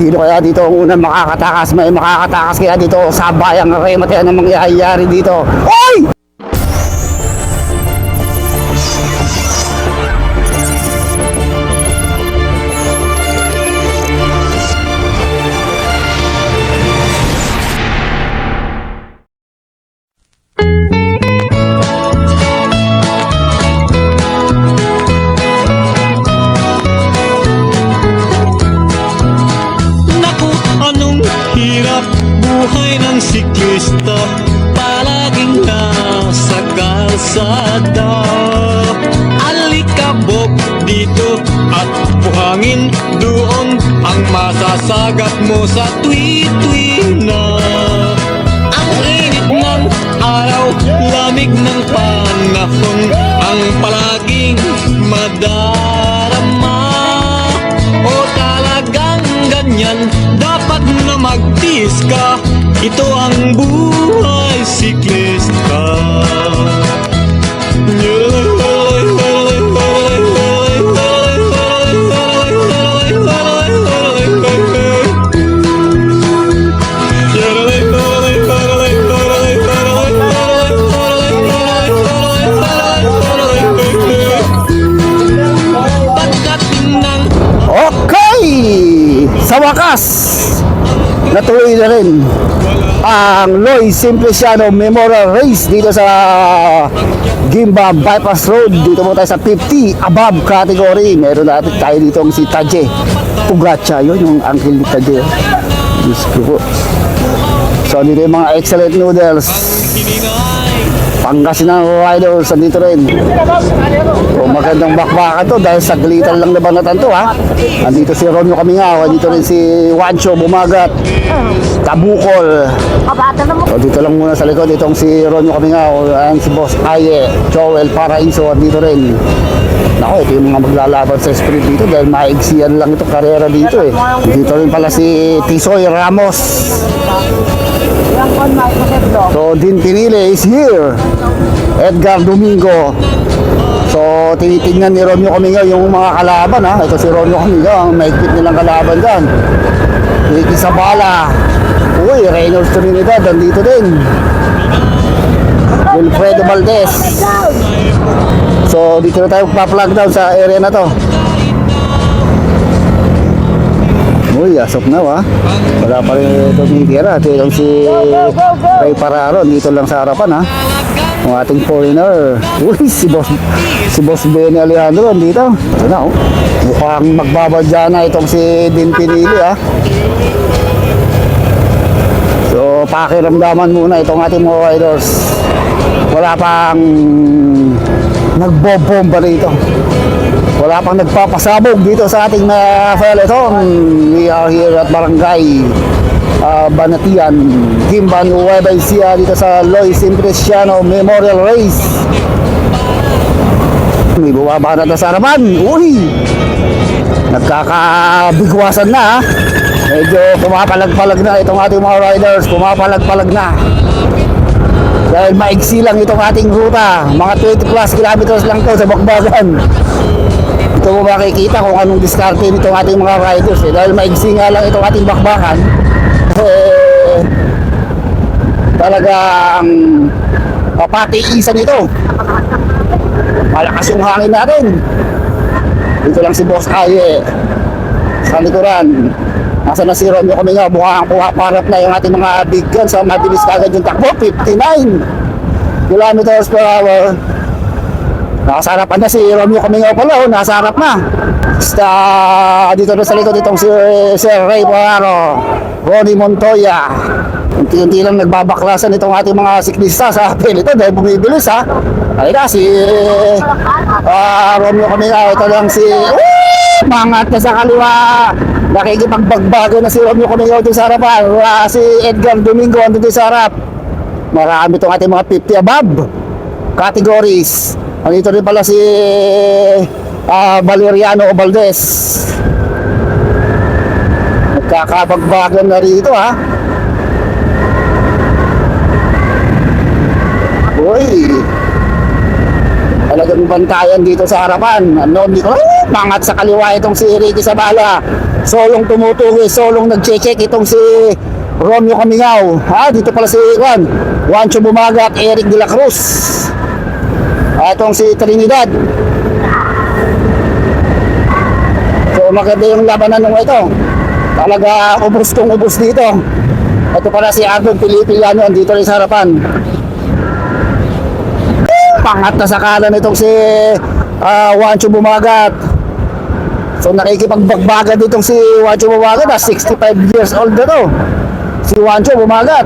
Sino kaya dito ang unang makakatakas? May makakatakas kaya dito sa bayang remote ano mangyayari dito? Oy! Masasagat mo sa twi-twi na. Ang init ng araw, lamig ng panahon Ang palaging madarama. O talagang ganyan Dapat na magtiis ka. Ito ang buhay Sa wakas, natuloy na rin ang Loy Simpliciano Memorial Race dito sa Gimba Bypass Road. Dito mo tayo sa 50 above category. Meron natin tayo dito si Taje Pugacha. Yun yung uncle ni Taje. Diyos ko po. So, dito yung mga excellent noodles. Pangasinan Riders, andito rin. O magandang bakbakan to dahil saglitan lang na banatan to ha. Andito si Romeo Kamingaw, andito rin si Wancho Bumagat, Tabukol. O dito lang muna sa likod, itong si Romeo Kamingaw, and si Boss Aye, Joel Paraiso, andito rin. Nako, ito yung mga maglalaban sa sprint dito dahil maigsiyan lang ito karera dito eh. Dito rin pala si Tisoy Ramos. So, Din Pinile is here. Edgar Domingo. So, tinitingnan ni Romeo Caminga yung mga kalaban ha. Ito si Romeo Caminga, ang mahigpit nilang kalaban dyan. Ricky Sabala. Uy, Reynolds Trinidad, andito din. Wilfredo Valdez. So, dito na tayo pa-plug down sa area na to. Uy, asok na wa. Wala pa rin ito tinitira. Ito yung si Ray Pararo. Dito lang sa harapan ha. Ang ating foreigner. Uy, si Boss, si Boss Benny Alejandro dito. Ito na oh. Mukhang magbabadya na itong si Din Pinili ha. So, pakiramdaman muna itong ating mga riders. Wala pang nagbobomba rito. Wala pang nagpapasabog dito sa ating mga peloton. We are here at Barangay uh, Banatian, Gimban, Nueva dito sa Loy Simpliciano Memorial Race. May bumaba na na sa harapan. Uy! Nagkakabigwasan na ha. Medyo pumapalag-palag na itong ating mga riders. Pumapalag-palag na. Dahil maigsi lang itong ating ruta. Mga 20 plus kilometers lang to sa bakbagan. Ito mo makikita kung anong diskarte nitong ating mga riders. Eh. Dahil maigsi nga lang itong ating bakbakan. Eh, talagang papatiisan ito. Malakas yung hangin natin. Dito lang si Boss Aye sa likuran. Nasa na si Romeo kami nga, mukhang pumaparap na yung ating mga big guns. So, mabilis kagad yung takbo, 59 kilometers per hour. Nakasarapan na si Romeo kami nga pala, oh, nasa harap na. Basta dito na sa likod itong si Sir Ray Poirot, Ronnie Montoya. Unti-unti lang nagbabaklasan itong ating mga siklista sa pelito dahil bumibilis ha. Ay na si ah, Romeo Camila, ito lang si uh, mangat na sa kaliwa. Nakikipagbagbago na si Romeo Camila doon sa harapan. Ah, si Edgar Domingo andun doon sa harap. Marami itong ating mga 50 above categories. Andito rin pala si ah, Valeriano Valdez. Nagkakapagbagan na rito ha. Uy! Talagang bantayan dito sa harapan. Ano, eh, mangat sa kaliwa itong si Ricky Sabala. Solong tumutugi, solong nag-check itong si Romeo Camingaw. Ha, dito pala si Juan. Juancho Bumaga at Eric De La Cruz. Ah, itong si Trinidad. So maganda yung labanan ng ito. Talaga ubos kong ubos dito. Ito pala si Ardon Pilipiliano dito rin sa harapan. Pangat na sakalan itong si ah, Juancho Bumagat. So nakikipagbagbaga ditong si Juancho Bumagat na 65 years old na to. Si Juancho Bumagat.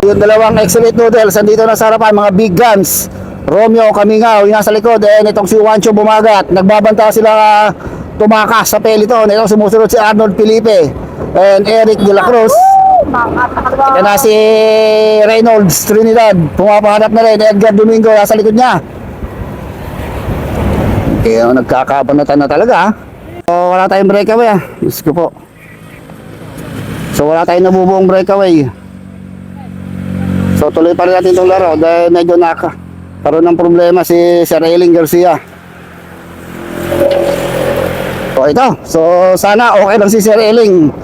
Yung dalawang excellent noodles andito na sa harapan, mga big guns. Romeo Camingaw, yung nasa likod, and itong si Juancho Bumagat. Nagbabanta sila ah, tumakas sa peliton. Ito sumusunod si Arnold Felipe and Eric De La Cruz. Ito na si Reynolds Trinidad. Pumapahanap na rin. Edgar Domingo nasa likod niya. Kaya nagkakabanatan na talaga ha. So, wala tayong breakaway ah. Diyos ko po. So wala tayong nabubuong breakaway. So tuloy pa rin natin itong laro dahil medyo naka karoon ng problema si Sir Eiling Garcia. So ito. So sana okay lang si Sir Eiling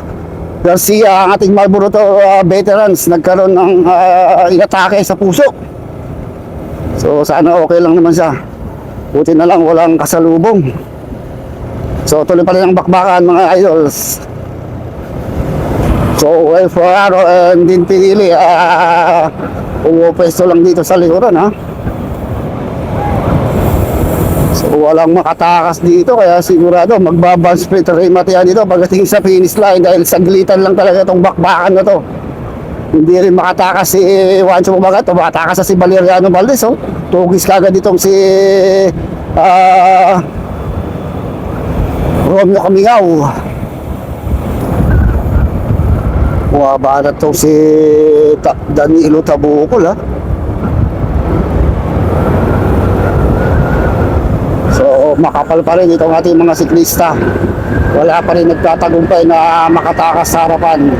Garcia ang ating Marlboro uh, veterans nagkaroon ng uh, inatake sa puso. So sana okay lang naman siya. Buti na lang walang kasalubong. So tuloy pa rin ang bakbakan mga idols. So well, Ferraro and din pinili ah pwesto lang dito sa likuran ha. So walang makatakas dito kaya sigurado magbabang split rin matiyan dito pagdating sa finish line dahil saglitan lang talaga itong bakbakan na to. Hindi rin makatakas si Juancho Bumagat, makatakas sa si Valeriano Valdez oh. Tugis kagad itong si ah Romeo Camingaw. Bumaba na to si Ta- Danilo Tabukol ha. So makapal pa rin itong ating mga siklista. Wala pa rin nagtatagumpay na makatakas sa harapan.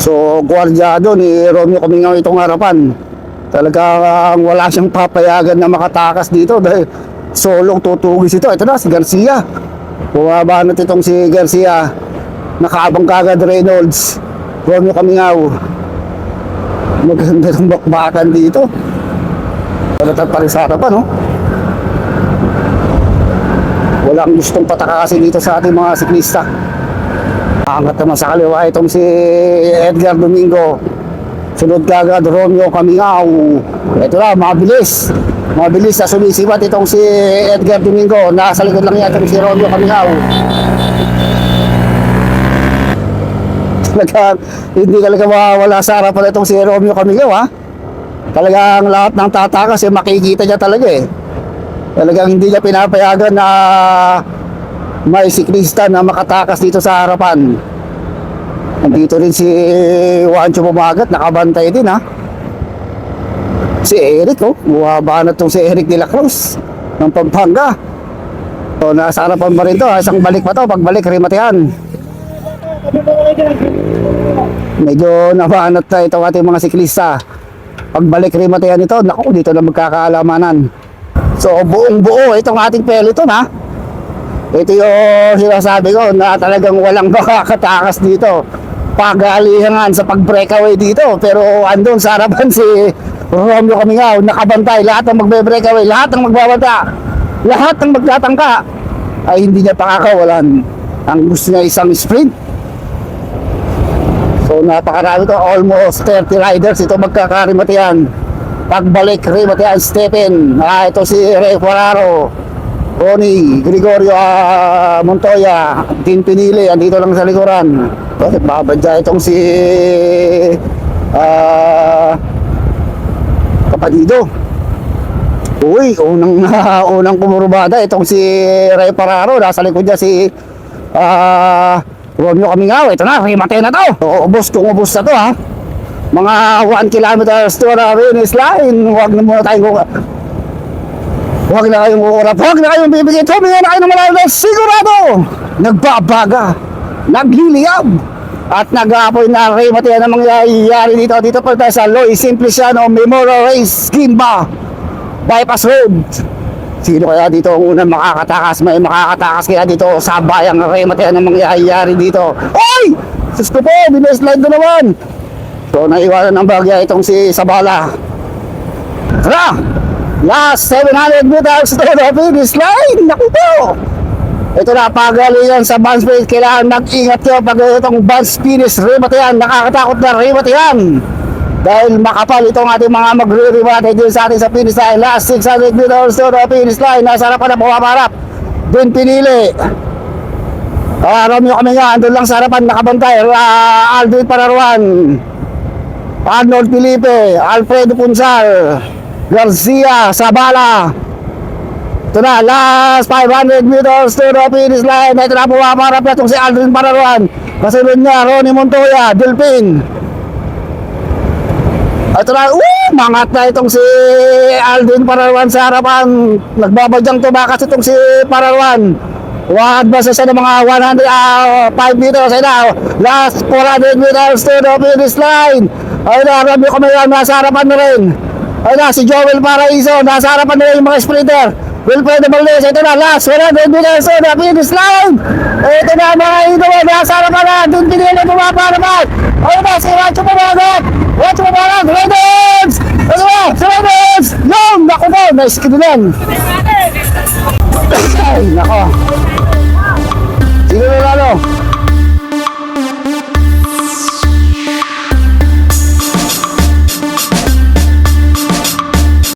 So gwardyado ni Romeo Camingaw itong harapan. Talagang wala siyang papayagan na makatakas dito dahil solong tutugis ito. Ito na si Garcia. Bumaba na itong si Garcia. Nakaabang kagad Reynolds. Romeo Camingaw. Maganda ng bakbakan dito. Palatan pa rin sa no? Walang gustong patakasin dito sa ating mga siklista. Angat naman sa kaliwa itong si Edgar Domingo. Sunod kagad Romeo Camingaw. Ito na, mabilis. Mabilis na sumisipat itong si Edgar Domingo. Nasa likod lang yata si Romeo Camingaw. Talagang hindi talaga mawawala sa harapan itong si Romeo Camingaw ha. Talagang lahat ng tatakas eh, makikita niya talaga eh. Talagang hindi niya pinapayagan na may siklista na makatakas dito sa harapan. Nandito rin si Juancho Bumagat, nakabantay din ha. Si Eric oh, buwaba na tong si Eric de la Cruz ng Pampanga. So nasa harapan pa rin to, isang balik pa to, pagbalik rimatihan. Medyo nabanat na itong ating mga siklista. Pagbalik rimatihan nito, naku, dito na magkakaalamanan. So buong buo itong ating peloton ha. Ito yung sinasabi ko na talagang walang makakatakas dito. Pagalihangan sa pag-breakaway dito. Pero andun sa harapan si Romeo Camingaw, nakabantay. Lahat ng magbe-breakaway, lahat ng magbabanta, lahat ng magtatangka ay hindi niya pakakawalan. Ang gusto niya isang sprint. So napakarami to, almost 30 riders ito magkakarimatian. Pagbalik rimatian, Stephen. Ah, ito si Ray Ferraro. Ronnie, Gregorio ah, Montoya, Tin Pinili, andito lang sa likuran. Okay, babadya itong si ah Kapadido. Uy, unang unang kumurubada itong si Ray Pararo, nasa likod niya si ah Romeo Camingaw. Ito na, rimate na to. So, ubos kung ubos na to ha. Mga 1 kilometers to na finish line. Huwag na muna tayong Huwag na kayong uurap, huwag na kayong bibigyan. Tumingin na kayo ng malayo sigurado nagbabaga, nagliliyab, at nag-aapoy na rimati ang mangyayari dito. Dito pa tayo sa Loy Simpliciano Memorial Race Gimba. bypass road. Sino kaya dito ang unang makakatakas? May makakatakas kaya dito sa bayang remate ang mangyayari dito. Ay! Sus ko po, binaslide na naman. So, naiwanan ng bagya itong si Sabala. Tara! Last 700 meters to the finish line! Naku po! Ito na, pagalingan sa band space. Kailangan mag-ingat kayo pag itong band finish remate yan. Nakakatakot na remate yan. Dahil makapal itong ating mga magre-remate din sa ating sa finish line. Last 600 meters to the finish line. Nasa harapan na pumaparap. Doon pinili. Ah, Romeo kami nga, andun lang sa harapan, nakabantay. Uh, Aldrin Pararuan. Arnold Felipe, Alfredo Punsal, Garcia, Sabala. Ito na, last 500 meters to the finish line. Ito na, pumaparap na itong si Aldrin Pararuan. Kasunod niya, Ronnie Montoya, Delpin. Ito na, uh, mangat na itong si Aldrin Pararuan sa harapan. Nagbabadyang tumakas itong si Pararuan. Ba sa ng mga 100, ah, 5 meters, ayun na, last 400 meters to the finish line. Ayun na, Romeo Camillan, nasa harapan na rin. Ayun na, si Joel Paraiso, nasa harapan rin yung mga sprinter. Wilfredo Valdez, ito na, last 100 meters to the finish line. Ito na, mga idol, nasa harapan na, doon pinili pumaparapat. Ayun na, si Rancho Pamagat. Rancho Pamagat, Redens! Ano ba, si Redens! Yung, naku po, naiskidulan. Ay, nako. Sino na lalo?